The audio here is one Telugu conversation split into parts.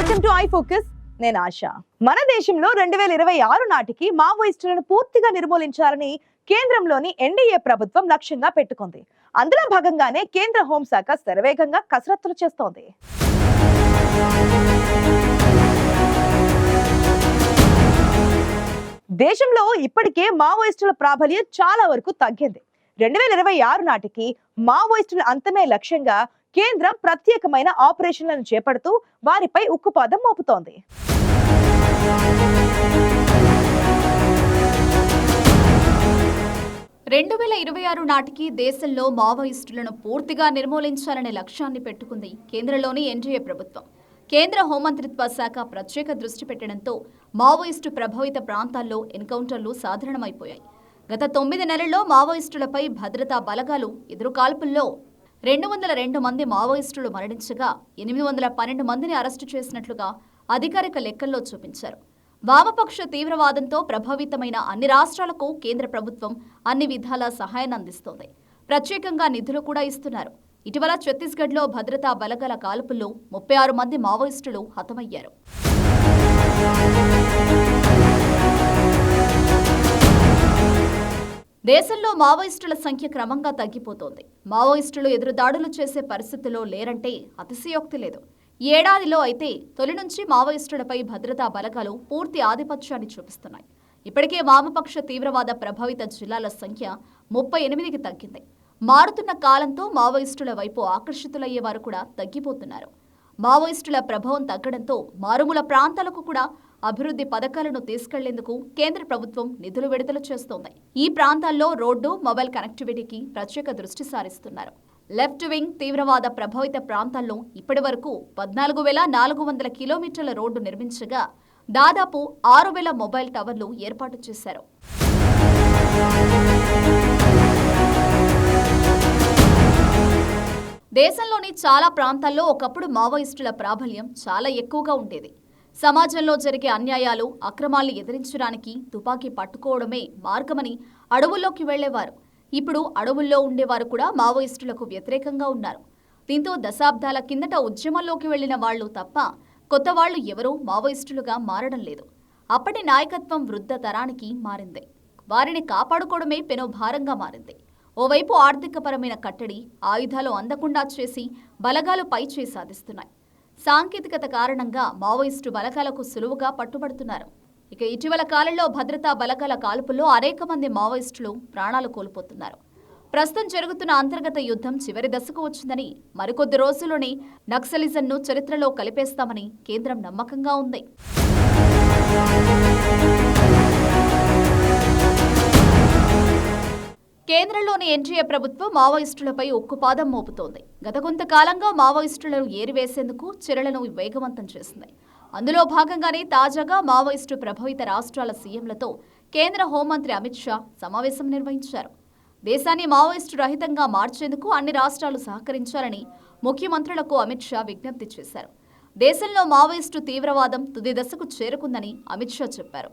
వెల్కమ్ టు ఐ ఫోకస్ నేను ఆశ. మన దేశంలో రెండు వేల ఇరవై ఆరు నాటికి మావోయిస్టులను పూర్తిగా నిర్మూలించాలని కేంద్రంలోని ఎన్డీఏ ప్రభుత్వం లక్ష్యంగా పెట్టుకుంది. అందులో భాగంగానే కేంద్ర హోంశాఖ శరవేగంగా కసరత్తులు చేస్తోంది. దేశంలో ఇప్పటికే మావోయిస్టుల ప్రాబల్యం చాలా వరకు తగ్గింది. రెండు వేల ఇరవై ఆరు నాటికి మావోయిస్టుల అంతమే లక్ష్యంగా కేంద్రం ప్రత్యేకమైన ఆపరేషన్లను చేపడుతూ వారిపై ఉక్కుపాదం మోపుతోంది. రెండు వేల ఇరవై ఆరు నాటికి దేశంలో మావోయిస్టులను పూర్తిగా నిర్మూలించాలనే లక్ష్యాన్ని పెట్టుకుంది కేంద్రంలోని ఎన్డీఏ ప్రభుత్వం. కేంద్ర హోంమంత్రిత్వ శాఖ ప్రత్యేక దృష్టి పెట్టడంతో మావోయిస్టు ప్రభావిత ప్రాంతాల్లో ఎన్కౌంటర్లు సాధారణమైపోయాయి. గత తొమ్మిది నెలల్లో మావోయిస్టులపై భద్రతా బలగాలు ఎదురుకాల్పుల్లో రెండు వందల రెండు మంది మావోయిస్టులు మరణించగా ఎనిమిది వందల పన్నెండు మందిని అరెస్టు చేసినట్లుగా అధికారిక లెక్కల్లో చూపించారు. వామపక్ష తీవ్రవాదంతో ప్రభావితమైన అన్ని రాష్ట్రాలకు కేంద్ర ప్రభుత్వం అన్ని విధాల సహాయాన్ని అందిస్తోంది. ప్రత్యేకంగా నిధులు కూడా ఇస్తున్నారు. ఇటీవల ఛత్తీస్గఢ్లో భద్రతా బలగాల కాల్పుల్లో ముప్పై ఆరు మంది మావోయిస్టులు హతమయ్యారు. దేశంలో మావోయిస్టుల సంఖ్య క్రమంగా తగ్గిపోతోంది. మావోయిస్టులు ఎదురుదాడులు చేసే పరిస్థితిలో లేరంటే అతిశయోక్తి లేదు. ఏడాదిలో అయితే తొలి నుంచి మావోయిస్టులపై భద్రతా బలగాలు పూర్తి ఆధిపత్యాన్ని చూపిస్తున్నాయి. ఇప్పటికే వామపక్ష తీవ్రవాద ప్రభావిత జిల్లాల సంఖ్య ముప్పై ఎనిమిదికి తగ్గింది. మారుతున్న కాలంతో మావోయిస్టుల వైపు ఆకర్షితులయ్యేవారు కూడా తగ్గిపోతున్నారు. మావోయిస్టుల ప్రభావం తగ్గడంతో మారుమూల ప్రాంతాలకు కూడా అభివృద్ధి పథకాలను తీసుకెళ్ళేందుకు కేంద్ర ప్రభుత్వం నిధులు విడుదల చేస్తోంది. ఈ ప్రాంతాల్లో రోడ్డు మొబైల్ కనెక్టివిటీకి ప్రత్యేక దృష్టి సారిస్తున్నారు. లెఫ్ట్ వింగ్ తీవ్రవాద ప్రభావిత ప్రాంతాల్లో ఇప్పటి వరకు పద్నాలుగు వేల నాలుగు వందల కిలోమీటర్ల రోడ్డు నిర్మించగా దాదాపు ఆరు వేల మొబైల్ టవర్లు ఏర్పాటు చేశారు. దేశంలోని చాలా ప్రాంతాల్లో ఒకప్పుడు మావోయిస్టుల ప్రాబల్యం చాలా ఎక్కువగా ఉండేది. సమాజంలో జరిగే అన్యాయాలు అక్రమాల్ని ఎదిరించడానికి తుపాకీ పట్టుకోవడమే మార్గమని అడవుల్లోకి వెళ్ళేవారు. ఇప్పుడు అడవుల్లో ఉండేవారు కూడా మావోయిస్టులకు వ్యతిరేకంగా ఉన్నారు. దీంతో దశాబ్దాల కిందట ఉద్యమంలోకి వెళ్ళిన వాళ్ళు తప్ప కొత్త వాళ్ళు ఎవరూ మావోయిస్టులుగా మారడం లేదు. అప్పటి నాయకత్వం వృద్ధ తరానికి మారింది. వారిని కాపాడుకోవడమే పెను భారంగా మారింది. ఓవైపు ఆర్థికపరమైన కట్టడి ఆయుధాలు అందకుండా చేసి బలగాలు పైచే సాధిస్తున్నాయి. సాంకేతికత కారణంగా మావోయిస్టు బలగాలకు సులువుగా పట్టుబడుతున్నారు. ఇక ఇటీవల కాలంలో భద్రతా బలగాల కాల్పుల్లో అనేక మంది మావోయిస్టులు ప్రాణాలు కోల్పోతున్నారు. ప్రస్తుతం జరుగుతున్న అంతర్గత యుద్ధం చివరి దశకు వచ్చిందని మరికొద్ది రోజుల్లోనే నక్సలిజంను చరిత్రలో కలిపేస్తామని కేంద్రం నమ్మకంగా ఉంది. కేంద్రంలోని ఎన్డీఏ ప్రభుత్వం మావోయిస్టులపై ఉక్కుపాదం మోపుతోంది. గత కొంతకాలంగా మావోయిస్టులను ఏరివేసేందుకు చర్యలను వేగవంతం చేసింది. అందులో భాగంగానే తాజాగా మావోయిస్టు ప్రభావిత రాష్ట్రాల సీఎంలతో కేంద్ర హోంమంత్రి అమిత్ షా సమావేశం నిర్వహించారు. దేశాన్ని మావోయిస్టు రహితంగా మార్చేందుకు అన్ని రాష్ట్రాలు సహకరించాలని ముఖ్యమంత్రులకు అమిత్ షా విజ్ఞప్తి చేశారు. దేశంలో మావోయిస్టు తీవ్రవాదం తుది దశకు చేరుకుందని అమిత్ షా చెప్పారు.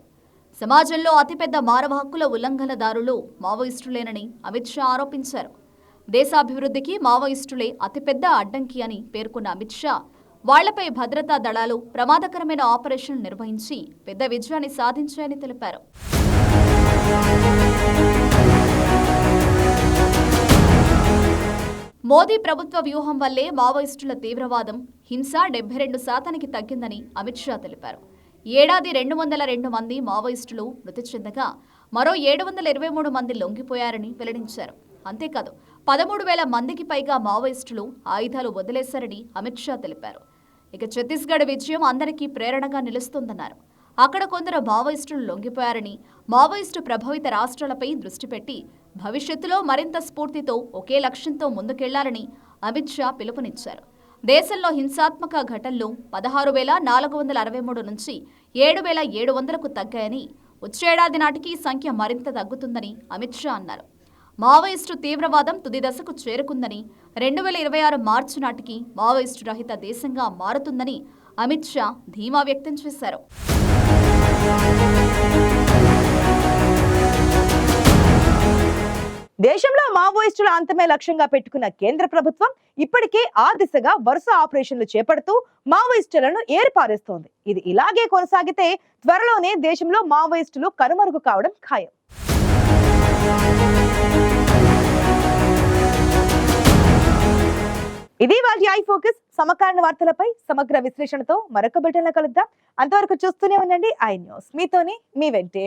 సమాజంలో అతిపెద్ద మానవ హక్కుల ఉల్లంఘనదారులు మావోయిస్టులేనని అమిత్ షా ఆరోపించారు. దేశాభివృద్ధికి మావోయిస్టులే అతిపెద్ద అడ్డంకి అని పేర్కొన్న అమిత్ షా వాళ్ళపై భద్రతా దళాలు ప్రమాదకరమైన ఆపరేషన్లు నిర్వహించి పెద్ద విజయాన్ని సాధించాయని తెలిపారు. మోదీ ప్రభుత్వ వ్యూహం వల్లే మావోయిస్టుల తీవ్రవాదం హింస డెబ్బై రెండు శాతానికి తగ్గిందని అమిత్ షా తెలిపారు. ఏడాది రెండు వందల రెండు మంది మావోయిస్టులు మృతి చెందగా మరో ఏడు వందల ఇరవై మూడు మంది లొంగిపోయారని వెల్లడించారు. అంతేకాదు పదమూడు వేల మందికి పైగా మావోయిస్టులు ఆయుధాలు వదిలేశారని అమిత్ షా తెలిపారు. ఇక ఛత్తీస్గఢ్ విజయం అందరికీ ప్రేరణగా నిలుస్తుందన్నారు. అక్కడ కొందరు మావోయిస్టులు లొంగిపోయారని మావోయిస్టు ప్రభావిత రాష్ట్రాలపై దృష్టి పెట్టి భవిష్యత్తులో మరింత స్ఫూర్తితో ఒకే లక్ష్యంతో ముందుకెళ్ళాలని అమిత్ షా పిలుపునిచ్చారు. దేశంలో హింసాత్మక ఘటనలు పదహారు వేల నాలుగు వందల అరవై మూడు నుంచి ఏడు వేల ఏడు వందలకు తగ్గాయని వచ్చేడాది నాటికి ఈ సంఖ్య మరింత తగ్గుతుందని అమిత్ షా అన్నారు. మావోయిస్టు తీవ్రవాదం తుది దశకు చేరుకుందని రెండు వేల ఇరవై ఆరు మార్చి నాటికి మావోయిస్టు రహిత దేశంగా మారుతుందని అమిత్ షా ధీమా వ్యక్తం చేశారు. దేశంలో మావోయిస్టుల అంతమే లక్ష్యంగా పెట్టుకున్న కేంద్ర ప్రభుత్వం ఇప్పటికే ఆ దిశగా వరుస ఆపరేషన్లు చేపడుతూ మావోయిస్టులను ఏర్పారేస్తోంది. ఇది ఇలాగే కొనసాగితే త్వరలోనే దేశంలో మావోయిస్టులు కనుమరుగు కావడం ఖాయం. ఇది వాటి ఐ ఫోకస్. సమకాలీన వార్తలపై సమగ్ర విశ్లేషణతో మరొక బిల్టన్లో కలుద్దాం. అంతవరకు చూస్తూనే ఉండండి. I news. మీతోనే మీ వెంటే.